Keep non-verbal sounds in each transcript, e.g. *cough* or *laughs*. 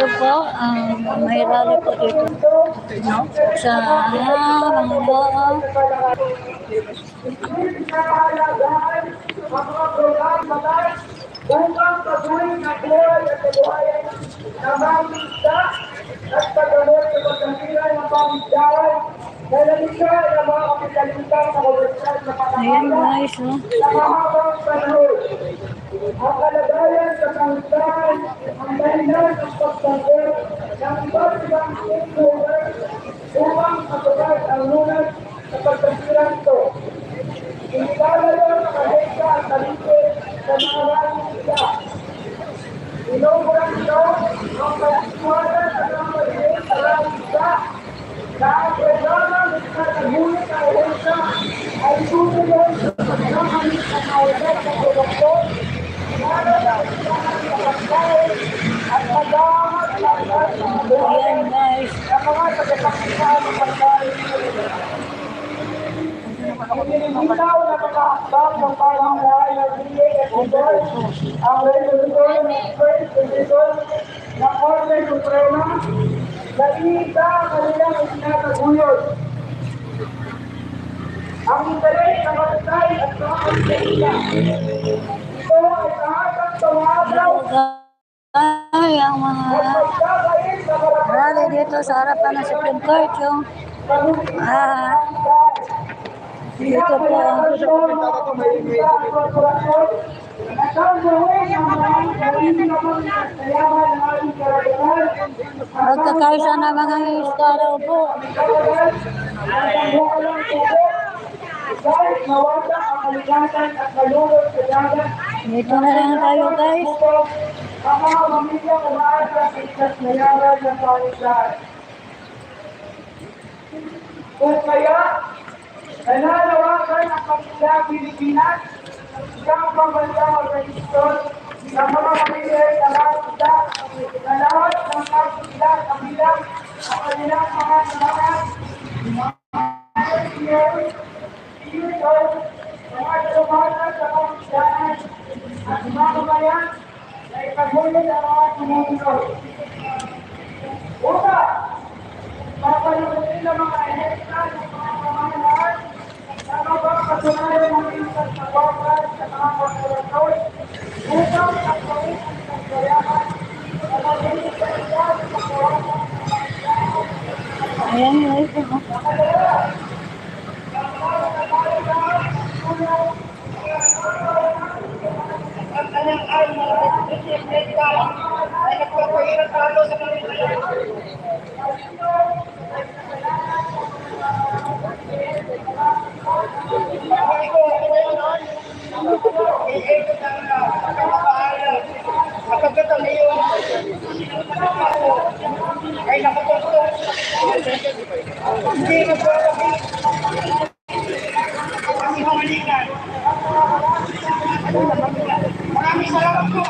Ito po, um, may rally po dito. Sa mga upang patuloy na buhay at kabuhayan ng mga isda at paggamot sa pagkakira ng pamigdaran na nalikha ng mga kapitalitan sa komersyal na oh. sa mahabang panahon. Ang kalagayan sa pangitahan ang dahilan ng pagtanggol ng iba't ibang stakeholders upang matupad ang lunas sa pagkakira nito. Inilalayo ng kahekta at talikid sa mga maraming isda. Inuulan ito ang pagsiwanan at ang pagsiwanan sa maraming isda na ang programa ng ikatagulit na ahensya ay susunod ng hamit na kawalan at Bidol ang First Division ng Korte Suprema na ang kanilang isinataguyod. Ang interes ng matay at mga konsensya. Ito ay kahatang tumagaw Ay, ang mga rally dito sa harapan ng Supreme Court yung ah, dito po magkakaisa na mga isda daw po. Dito na lang tayo guys. Ang mga pamilya umaasa sa ikat na yaran ng pangitlaan. Kung kaya, nananawagan ang pamilya Pilipinas, isang pambansang organisasyon ng mga pamilya ay alaala na lahat ng kapila kabilang ang kanilang mga samahan, mga senior, senior, mga tumatan sa pamilyahan at mga kabayan ipagulong ang mga sumusunod. Una, papalutin ng mga ng mga pamamalaan na mapapatunayan ng isang sa bawat sa mga konsulasyon upang ang pawis ng kagayahan na magiging sa kawasan Ayan guys. oh. ang kanyang ay mga ay nagpapahirap talo sa kanila. ay nakatutong hindi magbababi ang halikan. Maraming salamat po.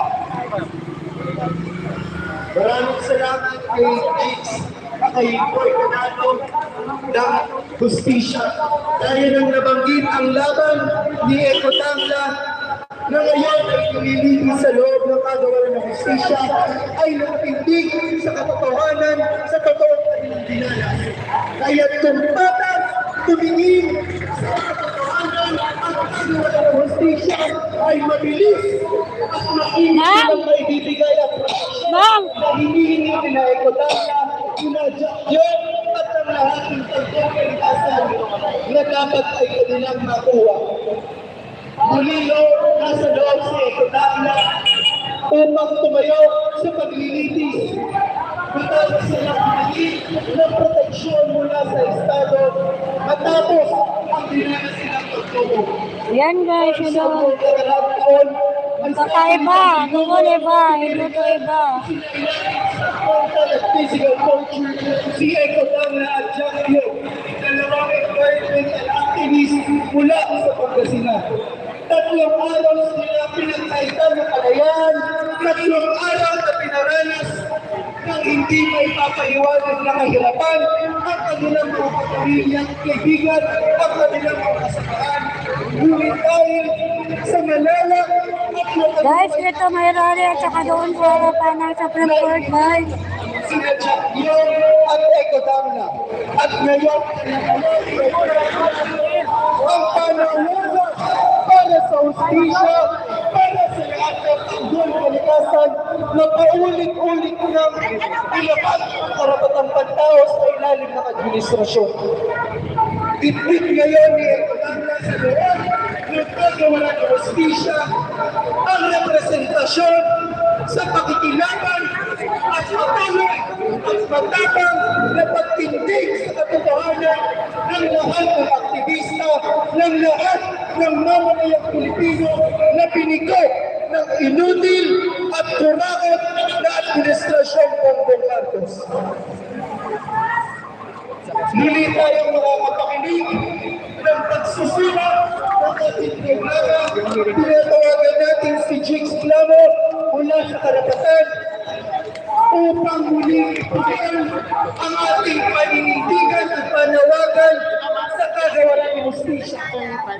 Maraming salamat kay Dix, kay Boy Canado ng Hustisya. Dahil nang nabanggit ang laban ni Eko Tangla na ngayon ay nililihis sa loob ng kagawaran ng hustisya ay nagtindig sa katotohanan sa totoong kanilang. Kaya tumpatas, tumingin sa katotohanan at kagawaran ng hustisya ay mabilis at makinig Ma'am! silang maibibigay at Ma'am! na hinihingi Ekotanya, inadya yun at ang lahating pagkakalitasan na dapat ay kanilang makuha. Muli Lord, nasa loob si Ekotanya upang tumayo sa paglilitis. Matapos sila pinili ng proteksyon mula sa Estado matapos ang dinanas silang pagtubo. Ayan guys, Sa ito. mga sa Kakaiba, doon iba, ito to iba. at physical culture, si Eko Tangla at Jack Yo, dalawang environmental activist mula sa Pangasinan. Tatlong araw sila pinagkaitan ng kalayaan, tatlong araw na pinaranas ng hindi may papaiwanan na kahirapan ang kanilang mga pamilyang kaibigan at kanilang mga kasamaan. Ngunit dahil sa malala at Guys, dito may rally at saka doon sa harapan ng Supreme Court guys. sinadya yun at ekodamna. At ngayon, ang panahon para sa hustisya, para sa lahat ng tanggol kalikasan na paulit-ulit ng ilapat ang karapatang pantao sa ilalim ng administrasyon. Ibig ngayon ni Ekodamna sa loob ng paggawa ng hustisya ang representasyon sa pakikilaban at patuloy at matapang na pagtindig sa katotohanan ng lahat ng aktivista, ng lahat ng mamanayang Pilipino na binigo ng inutil at kurakot na administrasyong Bongbong Marcos. Muli tayong makakapakinig ng pagsusira ating programa. Tinatawagan natin si Jigs Clamo mula sa karapatan upang muli ipunin ang ating paninindigan at panawagan sa kagawaran ng justisya.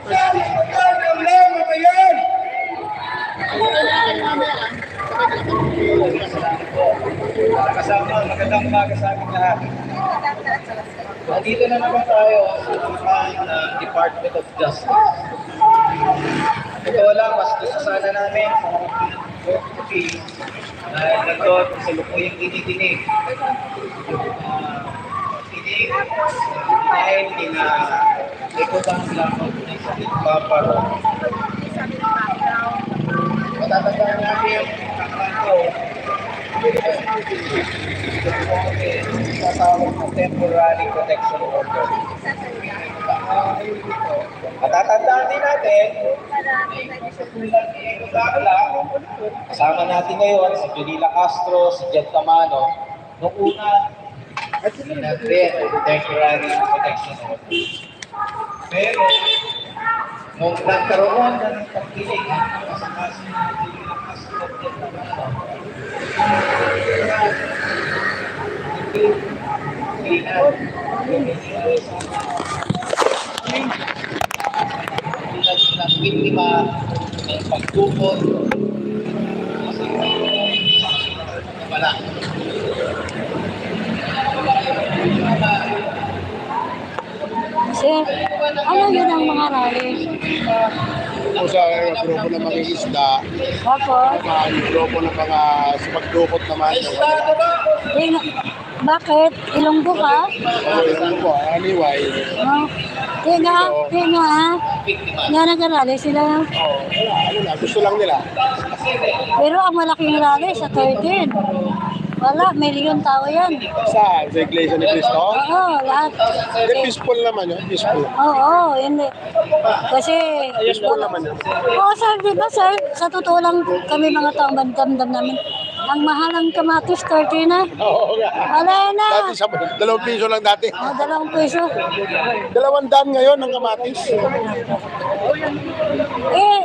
Dahil ang lamang ngayon! Kasama, magandang umaga sa ating lahat. Nandito na naman tayo sa Department of Justice. Ito lang, mas gusto sana namin sa Court dahil nandun sa lukuyang tinitinig. Uh, tinig dahil nina ikutang lamang ng sakit paparo. Matatandaan natin ang kanto tatawag ng temporary protection order. Matatandaan kasama natin ngayon si Junila Castro, si Jed Camano, nung una, nag-create ng temporary protection order. Pero, nung nagkaroon na ng pagkiling sa kaso ni Junila Castro, Jed Camano, ng biktima ng pagtukot kasi wala. Sir, ano yun ang mga rally? po sa grupo ng mga isda, Tapos, mga grupo ng mga pagdukot naman. ting, bakit? Ilonggo ka? So, yun po, anyway, No? Tinga, tinga, nga nag-rally sila. oh, wala, ano na, gusto lang nila. Pero ang malaking rally sa 13. Wala, milyon tao yan. Sa, sa Iglesia ni Cristo, Oo, lahat. hindi peaceful naman yun, peaceful. Oo, hindi. Kasi, Peaceful naman yun. Oo, sir, di ba, sir? Sa totoo lang, kami mga taong bandamdam namin. Ang mahal ng kamatis, 30 na. Oo nga. Wala na. Dati sa dalawang piso lang dati. O, dalawang piso. Dalawang daan ngayon ng kamatis. Eh,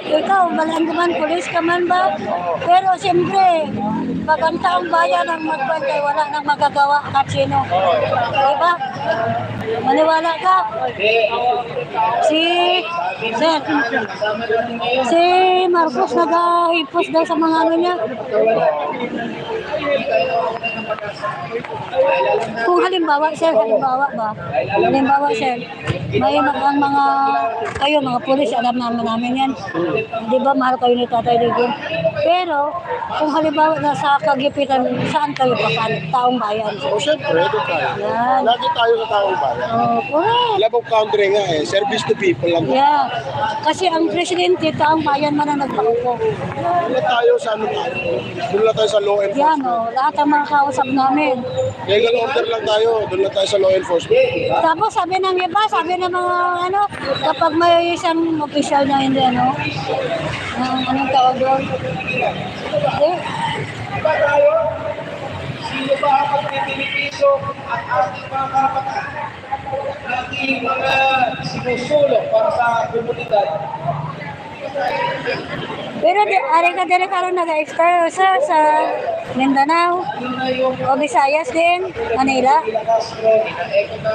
ikaw, balandaman, pulis ka man ba? Pero siyempre, pag ang taong bayan ang magbantay, wala nang magagawa kahit sino. Diba? Maniwala ka? Si, sir, si Marcos nag-ipos daw sa mga ano niya. Kung halimbawa, sir, halimbawa ba? Halimbawa, sir, may mga, ang mga, kayo mga pulis, alam naman namin yan. Di ba, mahal kayo ni Tatay Digong. Pero, kung halimbawa na sa kagipitan, saan kayo pa, taong bayan? O syempre, doon tayo. Yan. Lagi tayo sa taong bayan. Oh, correct. Love of country nga eh, service to people lang. Yeah. Kasi ang presidente, taong bayan man ang nagpaupo. Lang tayo sa ano lang tayo sa law Yan, enforcement. oh, lahat ang mga kausap namin. Legal order lang tayo, doon lang tayo sa law enforcement. Tapos sabi ng iba, sabi ng mga ano, kapag may isang official na hindi ano, ang anong tawag doon? Eh, tayo? Sino ba ang pagpipilipiso at ating mga karapatan? Ating mga sinusulong para sa komunidad. pero di, ari ka din karon nag-extra sa sa Mindanao, o Visayas din, Manila.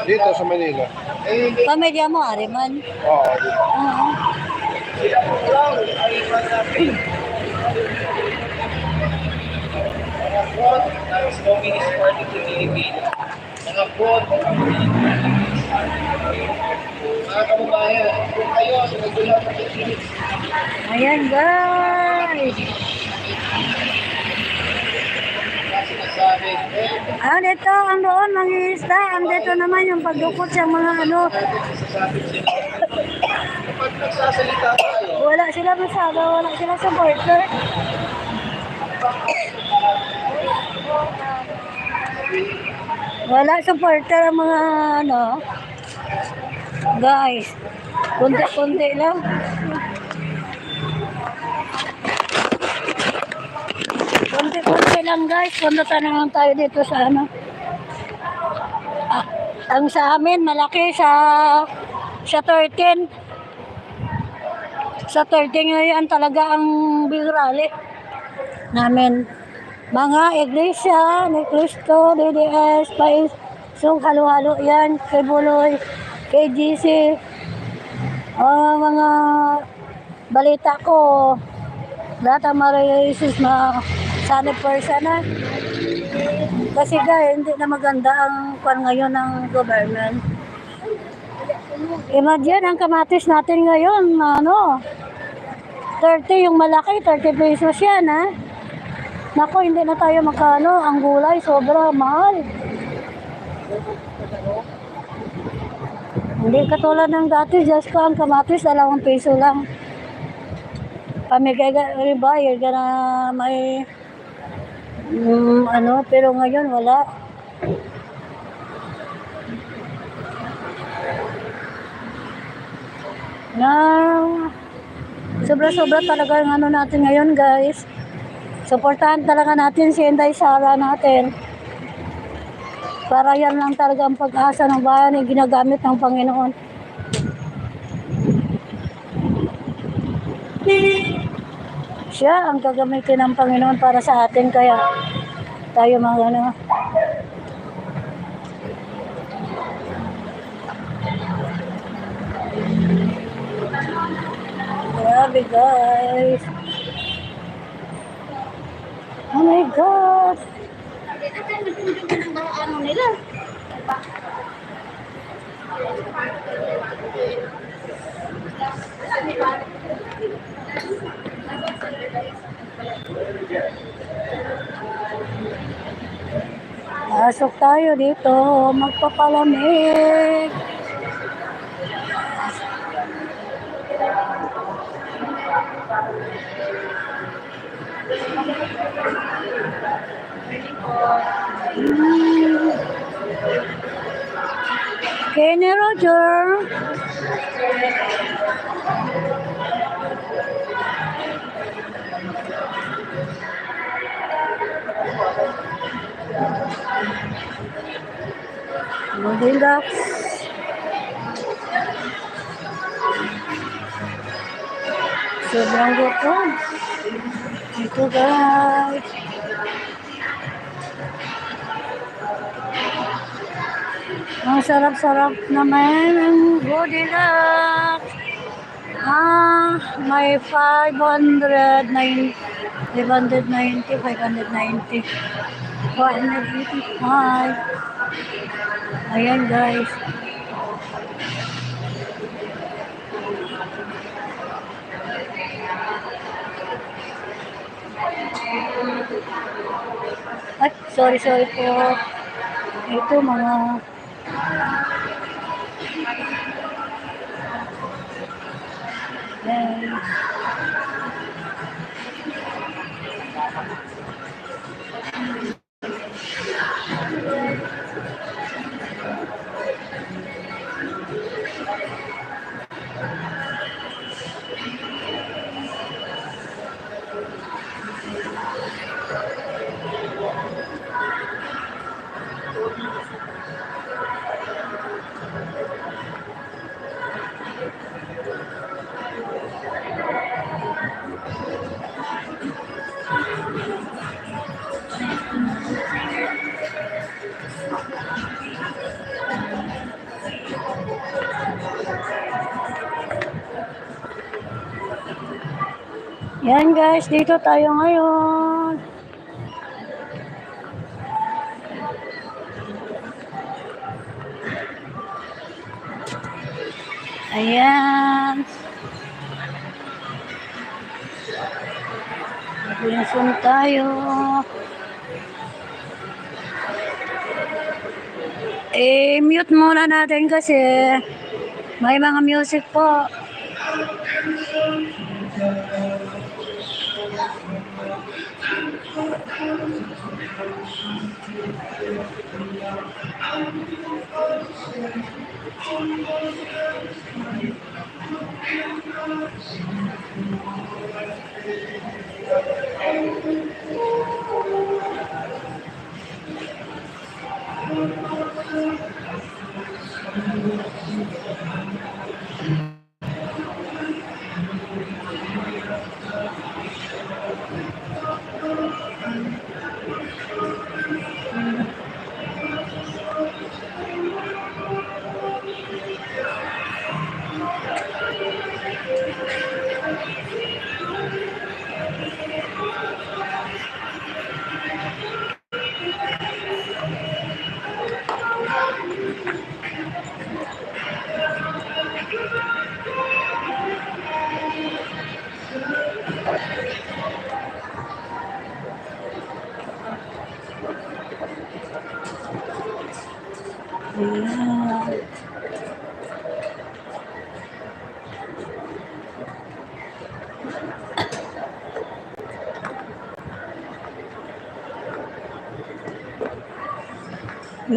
Dito sa Manila. Pamilya mo, ari man. Oo, dito. Oo. lang ay manapin. board ng Communist Party the Philippines, mga board ng mga kababayan, kung kayo sa regular ng Philippines, Ayan guys. Ah, dito ang doon mangingisda. Ang dito naman yung pagdukot sa mga ano. Wala sila masyado. Wala sila supporter. Wala supporter ang mga ano. Guys. Kunti-kunti lang. Kunti-kunti lang guys. Punta na lang tayo dito sa ano. Ah, ang sa amin malaki sa sa 13. Sa 13 ngayon talaga ang big rally namin. Mga iglesia, ni Cristo, DDS, Pais, so halo-halo yan, kay Buloy, kay GC, ah, mga balita ko, lahat ang marisis na sana persona. Kasi guys, hindi na maganda ang kwan ngayon ng government. Imagine ang kamatis natin ngayon, ano, 30 yung malaki, 30 pesos yan, ha? Nako, hindi na tayo makano, ang gulay, sobra mahal. Hindi katulad ng dati, just ko ang kamatis, dalawang peso lang. Pamigay ka, bayad ka na may, mm, ano, pero ngayon wala. Na, sobra-sobra talaga yung ano natin ngayon, guys. Suportahan talaga natin si Inday Sara natin. Para yan lang talaga ang pag-asa ng bayan yung ginagamit ng Panginoon. Siya ang gagamitin ng Panginoon para sa atin kaya tayo mga ano. Grabe guys. Oh my God! Ano nila? Pasok tayo dito, magpapalamig. Kenny Roger. Maganda. Sobrang gutom. Ito guys. Ang sarap-sarap naman ang Goldilocks. Ah, may 590, 590, 590, 485. Ayan guys. Ay, sorry, sorry po. Ito mga Ayan. guys, dito tayo ngayon. Ayan. Pinsun tayo. Eh, mute muna natin kasi may mga music po.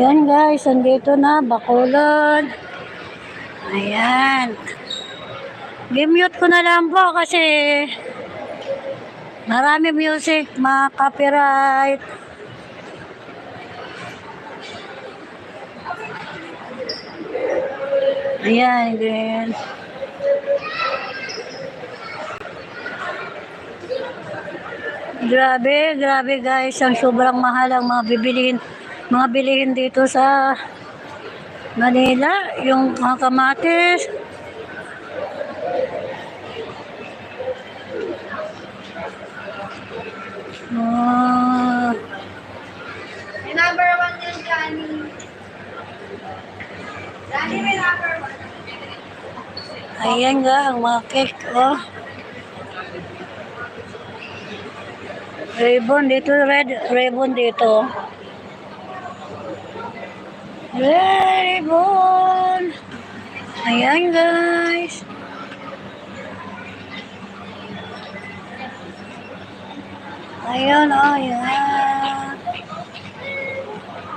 Yan guys, andito na, Bacolod. Ayan. Gimute ko na lang po kasi marami music, mga copyright. Ayan, din. Grabe, grabe guys, ang sobrang mahal ang mga bibilihin, mga bilihin dito sa Manila, yung mga kamatis. Ah, May number one yan, Johnny. Johnny, may number one. ayan nga ang mga cake, oh. Ribbon dito, red ribbon dito. Red ribbon. Ayan guys. Ayan, oh, ayan.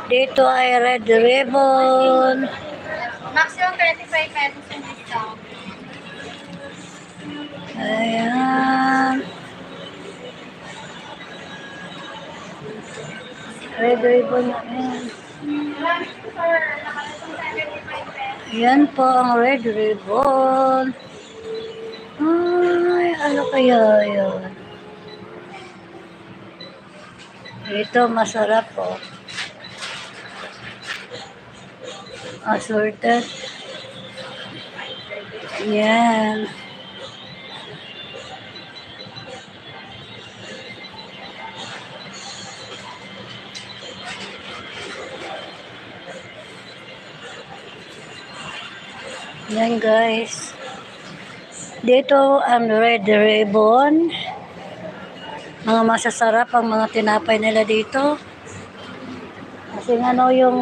Dito ay red ribbon. Maximum 35 pesos yung discount. Ayan. Red ribbon na yan. Marami po, sir. Nakalasong 75 pesos. Yan po ang red ribbon. Ay, ano kaya yun? Ito, masarap po. Assorted. Yan. Yan guys. Dito ang red ribbon. Mga masasarap ang mga tinapay nila dito. Kasi ano yung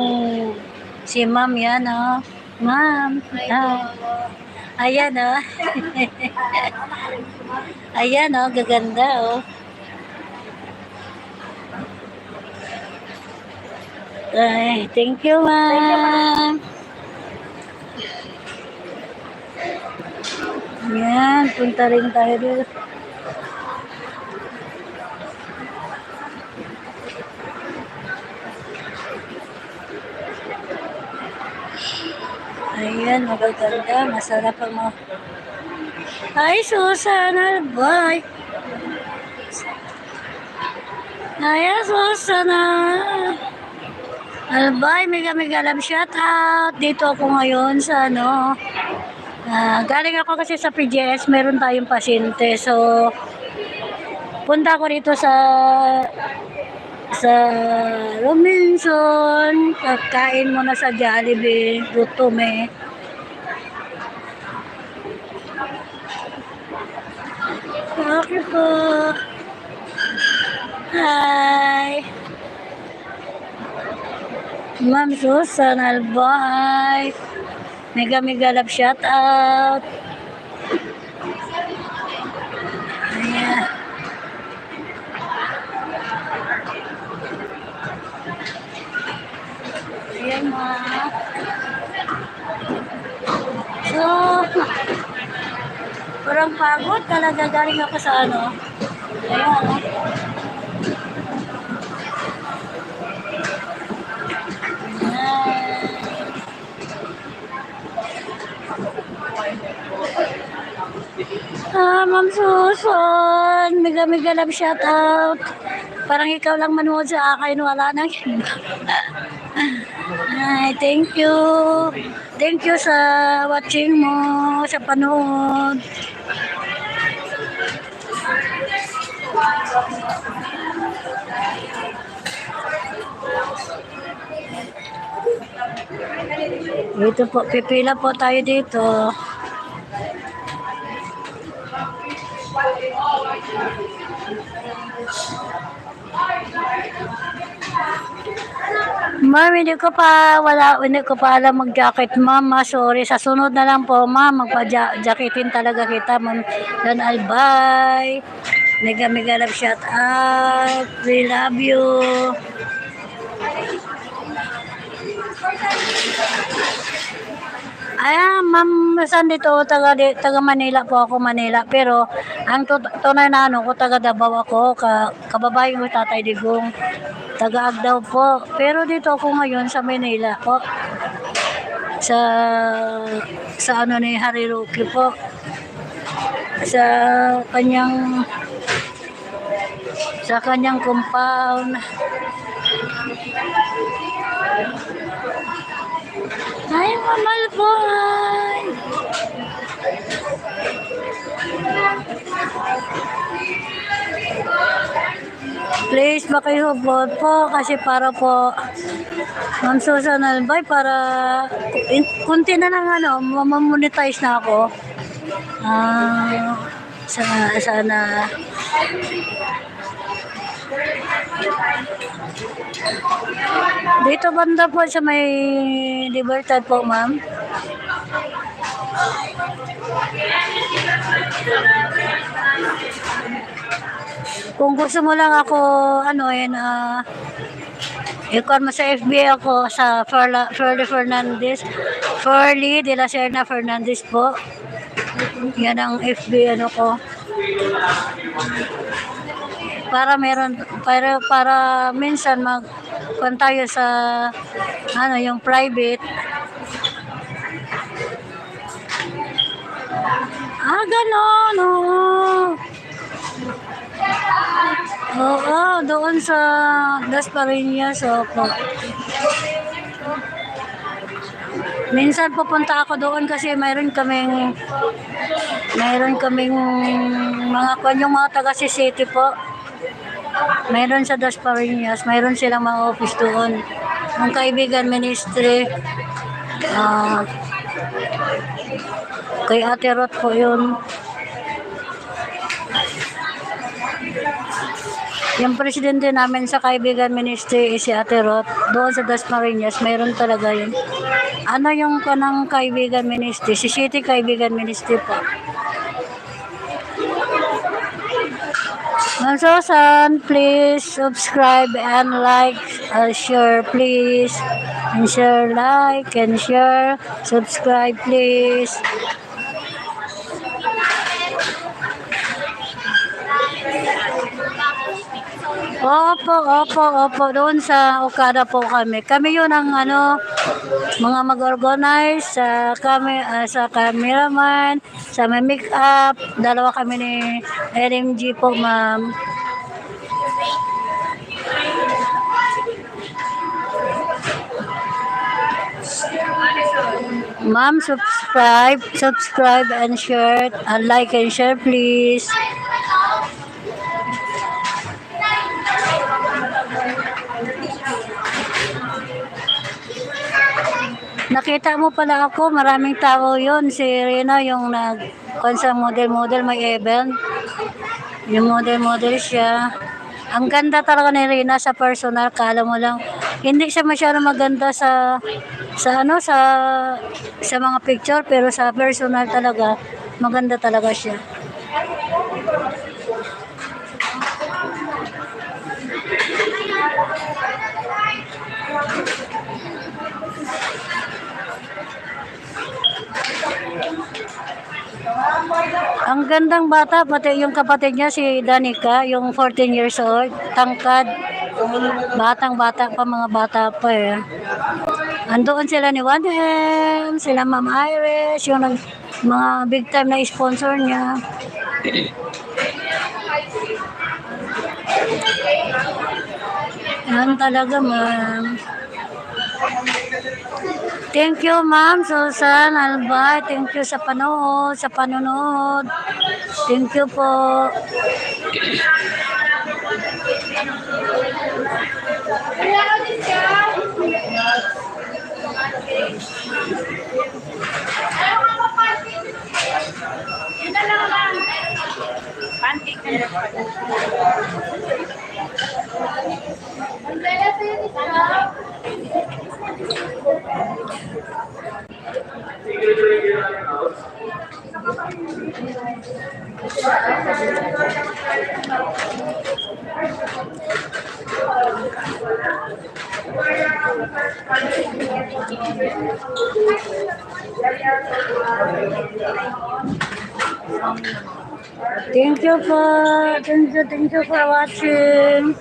si ma'am yan oh. Ma'am. Ah. Ayan oh. *laughs* Ayan oh, gaganda oh. Ay, thank you ma'am. Yan, punta rin tayo dito. Ayan, magaganda. Masarap ang mga... Ay, Susan, albay. Ay, Susan, ah. Albay, mega mega love shout out. Dito ako ngayon sa ano, Uh, galing ako kasi sa PGS, meron tayong pasyente. So, punta ko rito sa sa Robinson. Kain muna sa Jollibee, Rutome. Eh. Okay po. Hi. Ma'am Susan Albay. Mega mega love shout out. Ayan. Ma'am. So, parang pagod talaga galing ako sa ano. Ayan. oh. Ah, Ma'am Susan, mega mega love shout out. Parang ikaw lang manood sa akin, wala nang. *laughs* Ay, thank you. Thank you sa watching mo, sa panood. Dito po, pipila po tayo dito. Ma'am, hindi ko pa, wala, hindi ko pa alam mag-jacket, ma'am. Ah, Sorry. Sa sunod na lang po, ma'am. Magpa-jacketin talaga kita, ma'am. Dan Albay. Mega, mega love shout out. We love you. Ayan, ma'am, saan dito? Taga, di- taga Manila po ako, Manila. Pero, ang tut- tunay na ano ko, taga Davao ako, ka, kababae ko, Tatay Digong. Taga Agdaw po. Pero dito ako ngayon sa Manila po. Sa, sa ano ni Hariruki po. Sa kanyang, sa kanyang compound. Ay, mamal po. Ay. Please, makihubot po kasi para po Ma'am Susan Albay para kunti na lang ano, mamamonetize na ako. Ah, sana, sana Dito banda po sa may Libertad po, ma'am. Kung gusto mo lang ako, ano yun, ah, ikaw mo sa FB ako sa Ferla, Ferlie Fernandez. Ferlie de la Serna Fernandez po. Yan ang FB ano ko. Para meron, para, para minsan mag, tayo sa, ano, yung private. Ah, ganon, oo. Oo, doon sa Las Parinas, opo. Minsan pupunta ako doon kasi mayroon kaming mayroon kaming mga kwan yung mga taga City po. Mayroon sa Das Parinas, mayroon silang mga office doon. Ang kaibigan ministry, ah, kay Ate Rot po yun. Yung presidente namin sa kaibigan ministry is si Ate Rot. Doon sa Dasmariñas, mayroon talaga yun. Ano yung kanang kaibigan ministry? Si City Kaibigan Ministry po. Ma'am Susan, please subscribe and like, uh, share please. And share, like, and share. Subscribe please. Opo, opo, opo. Doon sa Okada po kami. Kami yun ang ano, mga mag-organize sa kami ah, sa cameraman, sa may make-up. Dalawa kami ni LMG po, ma'am. Ma'am, subscribe, subscribe and share, and like and share please. Nakita mo pala ako, maraming tao yon Si Rina yung nag sa model-model may event. Yung model-model siya. Ang ganda talaga ni Rina sa personal, kala mo lang. Hindi siya masyado maganda sa sa ano sa sa mga picture pero sa personal talaga maganda talaga siya. Ang gandang bata, pati yung kapatid niya, si Danica, yung 14 years old, tangkad, batang bata pa, mga bata pa eh. Andoon sila ni Wadham, sila Ma'am Iris, yung nag, mga big time na sponsor niya. Yan talaga, ma'am. Thank you, Ma'am Susan Albay. Thank you sa panood, sa panonood. Thank you po. Thank you po. Thank you, thank you for watching.